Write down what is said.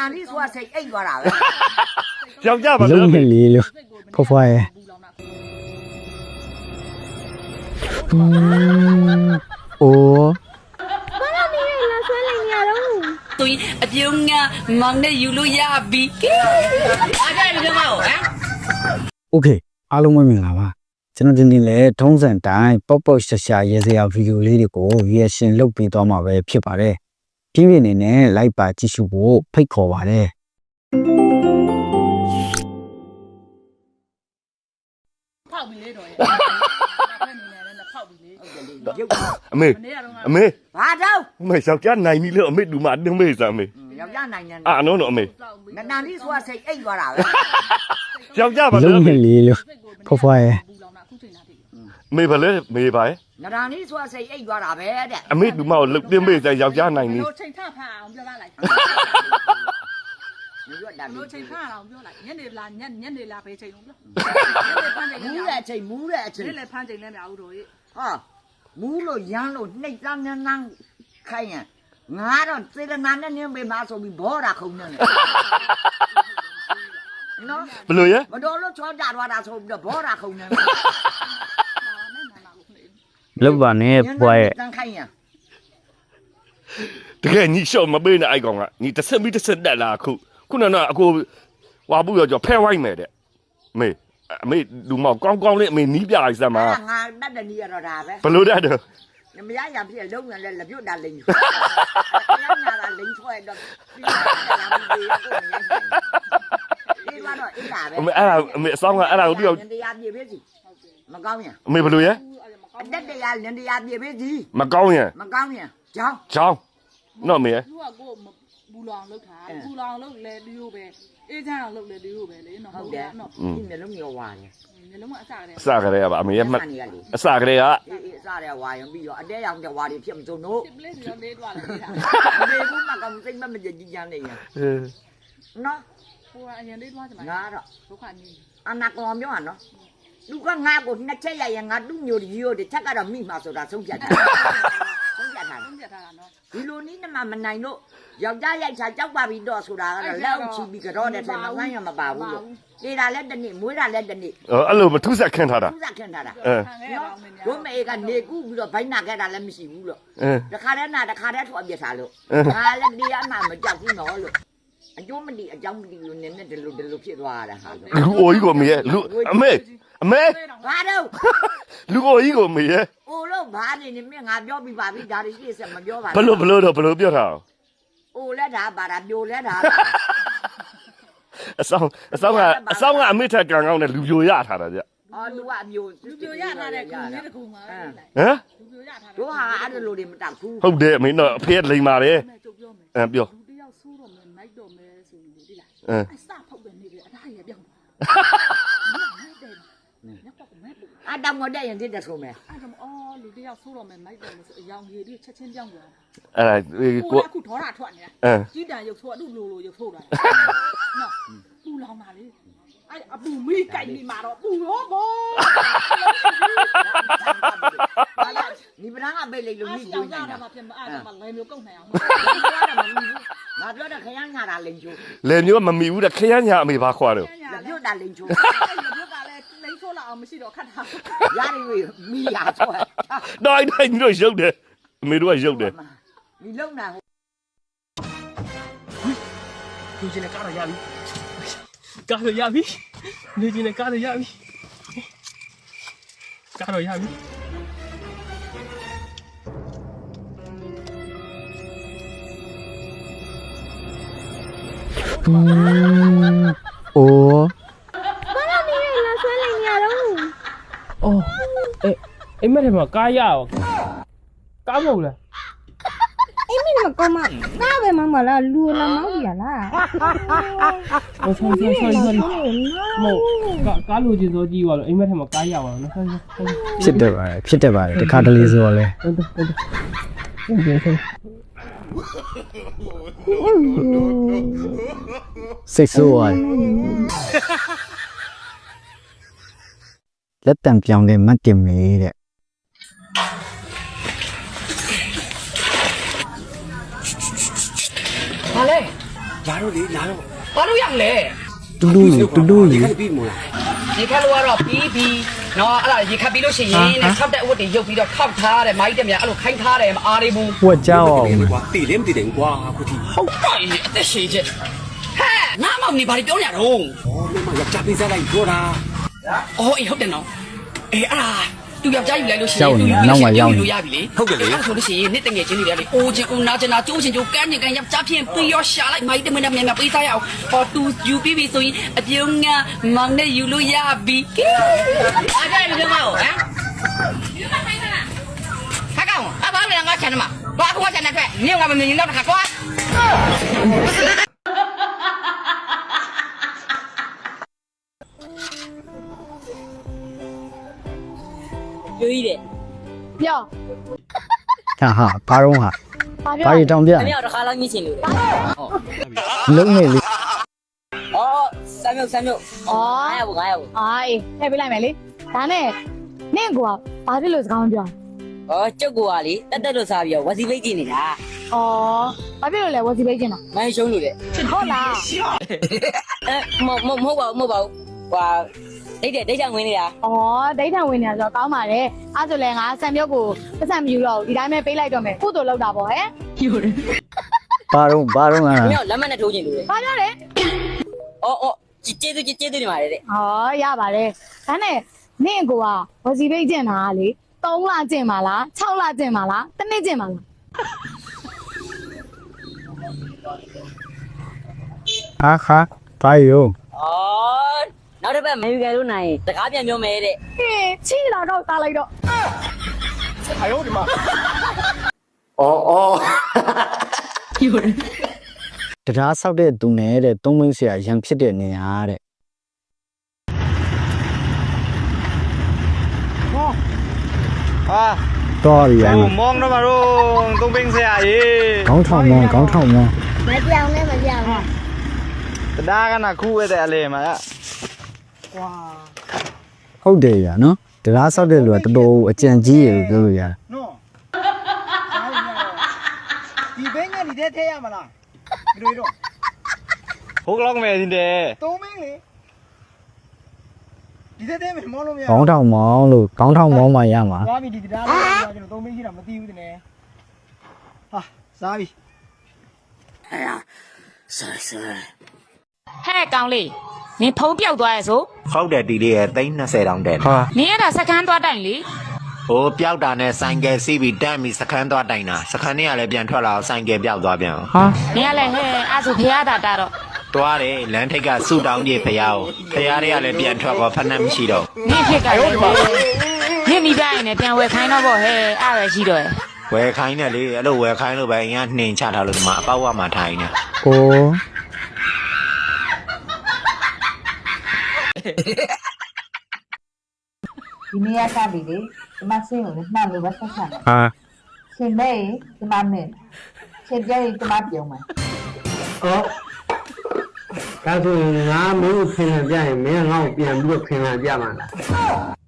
နာနီဆိုတာစိတ်အိတ်သွားတာပဲယောက်ျားပါလုံးမလီလို့ဖွားဖွားရဲ့အိုးသွင်းအပြုံးငါမောင်နဲ့ယူလို့ရပြီ။အားကြရကြပါဦးဟမ်။ Okay အားလုံးမင်္ဂလာပါ။ကျွန်တော်ဒီနေ့လည်းထုံးစံတိုင်းပေါက်ပေါက်ရှာရှာရေစရာဗီဒီယိုလေးတွေကို reaction လုပ်ပေးသွားမှာပဲဖြစ်ပါတယ်။ ပြင်းပြင်းနေနဲ့လိုက်ပါကြည့်ရှုဖို့ဖိတ်ခေါ်ပါတယ်ဖောက်ပြီလေတော့ရဲ့။ဖက်နေနေနဲ့ဖောက်ပြီလေရုပ်အမေ။မနေ့ကတော့ငါအမေဘာတော့အမေယောက်ျားနိုင်ပြီလို့အမေဒူမအတင်းမေးစမ်းမေယောက်ျားနိုင်ငံအာနော်နော်အမေစောက်ပြီးနာလေးဆိုတာစိတ်အိတ်သွားတာပဲယောက်ျားပါလုံးလို့မလေးလို့ဖွားဖွားရဲ့ဘူးလောင်တာအခုချိန်တာတည်းအမေဘာလဲမေပါရဲ့ နာလေးဆိုတာစိတ်အိတ်သွားတာပဲတဲ့အမေဒူမကိုလှုပ်တင်းမေးစမ်းယောက်ျားနိုင်ပြီလို့ချိန်ထဖတ်အောင်ပြောလိုက်ရွတ်တာ။လို့လို့ချိန်ထအောင်ပြောလိုက်။ညနေလားညညနေလားပဲချိန်အောင်ပြော။ညနေဖမ်းချိန်မူးတဲ့အချိန်မူးတဲ့အချိန်နေ့လည်းဖမ်းချိန်လည်းမရဘူးတော့ရဲ့ဟာမူးလို့ရမ်းလို့နှိပ်သားနန်းနန်းခိုင်းရင်ငါတော့စေတနာနဲ့နင်းပေးမဆိုပြီးဘောတာခုံနေတယ်နော်ဘလို့ရဲ့မတော်လို့ချောကြသွားတာဆိုပြီးတော့ဘောတာခုံနေတယ်။ပါနဲ့နာနာကိုခနေ လောက်ပါနဲ့ဖွားရဲ့တန်းခိုင်းရင်တကယ်ညီရှော့မပေးနဲ့အိုက်ကောင်ကညီတစ်ဆက်ပြီးတစ်ဆက်တက်လာအခုခုနကတော့အကိုဝါဘူးရောကြောဖဲဝိုင်းမယ်တဲ့မေအမေဒူမကောင်းကောင်းလေးအမေနီးပြလိုက်စမ်းပါငါတတ်တယ်နီးရတော့ဒါပဲဘလို့တတ်တယ်မရရဖြစ်လုံးရလဲလက်ပြုတ်တာလိမ့်တရားနာတာလိမ့်ဆွဲတော့ပြီးတာမပြီးရကိုမရဒီကတော့အိတာပဲအမေအဲ့ဒါအမေအဆောင်ကအဲ့ဒါကိုတယောက်တရားပြေပြီစီမကောင်းရင်အမေဘလို့ရဲ့ အတက်တရားလင်တရားပြေပြီစီမကောင်းရင်မကောင်းရင်ကြောင်း ချောင်းနော်မေရဲ့။သူကကိုဘူးလောင်လောက်တာ။ဘူးလောင်လောက်လဲဒီလိုပဲ။အေးချမ်းအောင်လောက်လဲဒီလိုပဲလေနော်ဟုတ်တယ်နော်ဒီမျိုးလုံးရောဝါတယ်။မျိုးလုံးကအစကတည်းအစကတည်းကပါအမေရဲ့မှတ်နေရလေအစကတည်းကအေးအေးအစားရဝါရင်ပြီးတော့အတဲရောင်တဲ့ဝါတွေဖြစ်မစုံတို့စစ်ပလေးစီရောလေးတွားလာနေတာဒီဘူးမကောင်စိတ်မမကြကြီးကြမ်းနေရင်နော်။ဟိုကအရင်လေးတွားကြမှာငါတော့ဒုက္ခနေအနာကောင်ပြောရနော် လူကငါ့ကိုနှစ်ချက်ရရင်ငါသူ့မျိုးကြီးရိုးတယ်ချက်ကတော့မိမှာဆိုတာဆုံးဖြတ်တာဆုံးဖြတ်တာသုံးပြထားတာနော်ဒီလိုနည်းနဲ့မှမနိုင်လို့ယောက်ျားရိုက်ချာကြောက်ပါပြီးတော့ဆိုတာကတော့လက်အောင်ချီပြီးကြောတဲ့ထဲမှာငန်းရမပါဘူးလို့လေတာလည်းတစ်နေ့မွေးတာလည်းတစ်နေ့အဲ့လိုမထုဆက်ခန့်ထားတာသူ့စခန့်ထားတာအဲခံခဲ့ရပါအောင်မင်းများတို့မေကနေကူးပြီးတော့ဘိုင်းနာခဲ့တာလည်းမရှိဘူးလို့အဲတခါတည်းနာတခါတည်းထွက်ပြထားလို့အဲဒါလည်းတရားမှမကြောက်ဘူးနော်လို့အကျိုးမတိအကြောင်းမတိလို့နည်းနည်းဒီလိုဒီလိုဖြစ်သွားတာဟာလို့လူအိုကြီးကိုမေရဲ့လူအမေ အမေဘာတော့လူအိုကြီးကိုမေရဲ့အိုလို့ဘာနေနေမြငါပြောပြီးပါပြီဒါတွေရှေ့ဆက်မပြောပါဘလို့ဘလို့တော့ဘလို့ပြောထားအောင်အိုလက်ဒါပါတာပြိုလက်ဒါအဆောင်အဆောင်ကအဆောင်ကအမေထက်ကံကောင်းတဲ့လူပြိုရထားတာကြအော်လူကအမျိုးလူပြိုရထားတဲ့ခုလေးတစ်ခုမှာလိုက်ဟမ်လူပြိုရထားတဲ့တို့ဟာအဲ့လိုတွေမတောက်ဘူးဟုတ်တယ်အမေတော့အဖေလိန်ပါတယ်မဲ့ကျုပ်ပြောမယ်အဲပြောလူတယောက်ဆိုးတော့မယ်နိုင်တော့မယ်ဆိုရင်ဒီလားအဲအစဖောက်တဲ့နေတယ်အသားရပြောင်းသွားနိုင်တယ်ညက်တော့မဲ့လို့ အတောင်မတက်ရင်တစ်တက်ဆုံးမယ်အဲ့တော့အော်လူတယောက်ဆိုးတော့မယ်နိုင်တော့မယ်ဆိုအယောင်ကြီးတွေချက်ချင်းပြောင်းသွားအဲ့ဒါကိုကိုအခုဒေါ်ရထွက်နေတာအဲကြီးတန်ရုပ်ဆိုးအတူလိုလိုရုပ်ဆိုးတာနော်ပူလောင်တာလေအဲ့အပူမိကြိုက်နေမှာတော့ပူရောဘောဟာလာဒီပဒန်းကပိတ်လိုက်လို့အားမိရှောကျွေးင်ကြနေတာတာမှဖြစ်မှာအဲ့ဒါမှလဲမျိုးကုတ်နိုင်အောင်ငါပြောတာခရမ်းညာတာလိန်ချိုးလေမျိုးမမီဘူးတဲ့ခရမ်းညာအမေဘာခွာတော့လက်ပြုတ်တာလိန်ချိုး အဲ့ဒီဘက်ကလည်းလိ မ့်ဆိုးလာအောင်မရှိတော့ခတ်တာရရီမိရဆိုတိုင်းတိုင်းတို့ရုပ်တယ်အမေတို့ကရုပ်တယ်ဒီလုံနာလူချင်းနဲ့ကားတော့ရပြီကားတော့ရပြီလူချင်းနဲ့ကားတော့ရပြီကားတော့ရပြီอืม အိမ်မက်ထဲမှာကားရအောင်ကားမဟုတ်လားအိမ်မက်ထဲမှာကောင်းမကားပဲမမလားလူလာမောင်းကြီးရလားဟိုဆောင်ဆောင်ဆောင်ဆောင်မဟုတ်ကားကားလိုချင်စောကြီးပါလို့အိမ်မက်ထဲမှာကားရအောင်နော်ဆောင်ဆောင်ဖြစ်တယ်ပါဖြစ်တယ်ပါတယ်တခါတလေဆိုတော့လေဟုတ်တယ်ဟုတ်တယ်ဟုတ်တယ်စိတ်ဆိုးရတယ်လက်တံပြောင်းတဲ့မတ်တင်မေတဲ့ ဘာလဲလာတော့လေလာတော့ဘာလို့ရမလဲတူတူကြီးတူတူကြီးခက်ပြီးမို့လားရေခတ်လို့ကတော့ပြီးပြီးနော်အဲ့ဒါရေခတ်ပြီးလို့ရှိရင်တဲ့ဆောက်တဲ့အဝတ်တွေရုပ်ပြီးတော့ခောက်ထားတယ်မိုင်းတက်များအဲ့လိုခိုင်းထားတယ်မအားသေးဘူးဝက်ကြောက်အောင်ကွာတိလည်းမတိတယ်ကွာခုတီဟုတ်ပါရဲ့အသက်ရှိချက်ဟဲ့ငါမောင်နေဘာပြောနေရတော့ဩမမယောက်ျားပေးစားလိုက်ပြောတာအော်အေးဟုတ်တယ်နော်အေးအဲ့ဒါ သူယောက်ျားယူလိုက်လို့ရှိရောက်ရင်နေနောက်မှရောက်နေလို့ရပြီလေအဲ့ဒါဆိုလို့ရှိရင်နှစ်တငယ်ချင်းတွေလေအိုးချင်းဦးနာချင်တာကျိုးချင်းကျိုးကန်းချင်းကန်းယောက်ျားဖြစ်ပြီးရောရှာလိုက်မိုင်းတက်မနဲ့မြန်မြန်ပေးစားရအောင်ဟောသူယူပြီးပြီဆိုရင်အပြုံးငါမောင်နဲ့ယူလို့ရပြီအားကြတယ်ပြောမဟုတ်ဟမ်ဟာကောင်အဘာလဲငါချန်မှာဘာကွာချန်တဲ့မြေငါမမြင်တော့တခါကွာကျွေး ပြောဟာဟာဘာတော့ဟာဘာပြောဘာကြီးတောင်ပြ။အမေတော့တစ်ခါလောက်ညှစ်ချင်လို့လေလုံးနေလေ။အော်ဆမ်းမြုပ်ဆမ်းမြုပ်ဩ။900ဘူး900ဘူးအာအေးထည့်ပေးလိုက်မယ်လေဒါနဲ့နင့်ကွာဘာဖြစ်လို့စကားမပြော။အော်ကျုပ်ကလေတက်တက်လို့စားပြီးတော့ဝစီပိတ်ကြည့်နေတာဩဘာဖြစ်လို့လဲဝစီပေးချင်တာ။မိုင်းရှုံးလို့လေဟုတ်လား။အဲမမမဟုတ်ပါဘူးမဟုတ်ပါဘူး။ဟွာ ဒိတ်တယ်ဒိတ်ချဝင်နေတာဩဒိတ်ထံဝင်နေတာဆိုတော့ကောင်းပါလေအဲ့ဆိုလဲငါဆံမြုပ်ကိုပတ်စံမယူတော့ဘူးဒီတိုင်းပဲပေးလိုက်တော့မယ်ကုသိုလ်လောက်တာပေါ့ဟဲ့ဘာတော့ဘာတော့။ဟာအမေကလက်မနဲ့ထိုးချင်လို့လေဘာပြောလဲ။အော်အော်ကျေးဇူးကျေးဇူးနေပါတယ်တဲ့ဩရပါတယ်ဒါနဲ့နင့်ကွာဝစီပေးချင်တာကလေ3လကျင့်ပါလား6လကျင့်ပါလားတစ်နှစ်ကျင့်ပါလားအာခါဘာရော။အော်နော က်တစ်ပတ်မေယူကယ်လို့နိုင်တကားပြန်ပြောမယ်တဲ့ဟေးချီလာတော့တားလိုက်တော့အော်အော်တရားဆောက်တဲ့သူနဲ့တဲ့သုံးမင်းဆရာရံဖြစ်တဲ့နေရာတဲ့ဟာတော်ရီရိုင်းဟိုမောင်တော့မတော့သုံးပင်းဆရာကြီးခေါင်းထောင်မောင်းခေါင်းထောင်မောင်းမပြောင်းနဲ့မပြောင်းနဲ့တရားကနာခုဝဲတဲ့အလေ မှာဟုတ်တယ်ရနော်တရားဆောက်တဲ့လူကတော်တော်အကြံကြီးရလို့ပြောလို့ရတယ်နော်ဒီဘင်းကဒီတဲ့ထဲရမလားဘယ်လိုတော့ဟုတ်ကလောက်မယ်တင်တယ်သုံးပင်းလေဒီတဲ့ထဲမှာမောလို့မရခေါင်းထောင်မောင်းလို့ခေါင်းထောင်မောင်းမှရမှာသွားပြီဒီတရားလေးကျွန်တော်သုံးပင်းရှိတာမသိဘူးတင်တယ်ဟာစားပြီ။ဆာဆာ ဟဲ့ကောင်လေးနင်ဖုံးပြောက်သွားရဲ့ဆိုဟုတ်တယ်တီလေးရဲ့320တောင်တဲ့ဟာနင်အဲ့ဒါစကန်းသွားတိုင်လေဟိုပျောက်တာနဲ့ဆိုင်ကယ်စီးပြီးတန်းပြီးစခန်းသွားတိုင်တာစခန်းထဲကလည်းပြန်ထွက်လာအောင်ဆိုင်ကယ်ပျောက်သွားပြန်အောင်ဟာနင်ကလည်းဟဲ့အဲ့ဆိုဖះတာတာတော့သွားတယ်လမ်းထိပ်ကဆူတောင်းကြီးဖရားကိုဖရားတွေကလည်းပြန်ထွက်သွားဖက်နှက်မရှိတော့နင်ဖြစ်ကလည်းနင်မိသားရင်လည်းပြန်ဝယ်ခိုင်းတော့ဗောဟဲ့အဲ့ဒါရှိတော့ရဲ့ဝယ်ခိုင်းတယ်လေအဲ့လိုဝယ်ခိုင်းလို့ပဲအရင်ကနှင်ချထားလို့ဒီမှာအပေါက်ဝမှာထိုင်နေကို ဒီနေ့ကစပြီလေဒီမှာဆင်းကိုလည်းနှံ့လို့ပဲဆက်ဆက်တယ်ဟာရှင်မဲဒီမှာမင်းရှင်ပြည့်ဒီမှာပြုံးမယ်ဒါဆိုရင်ငါမင်းကိုခင်လာပြရင်မင်းငါ့ကိုပြန်ပြီးတော့ခင်လာပြမှာလား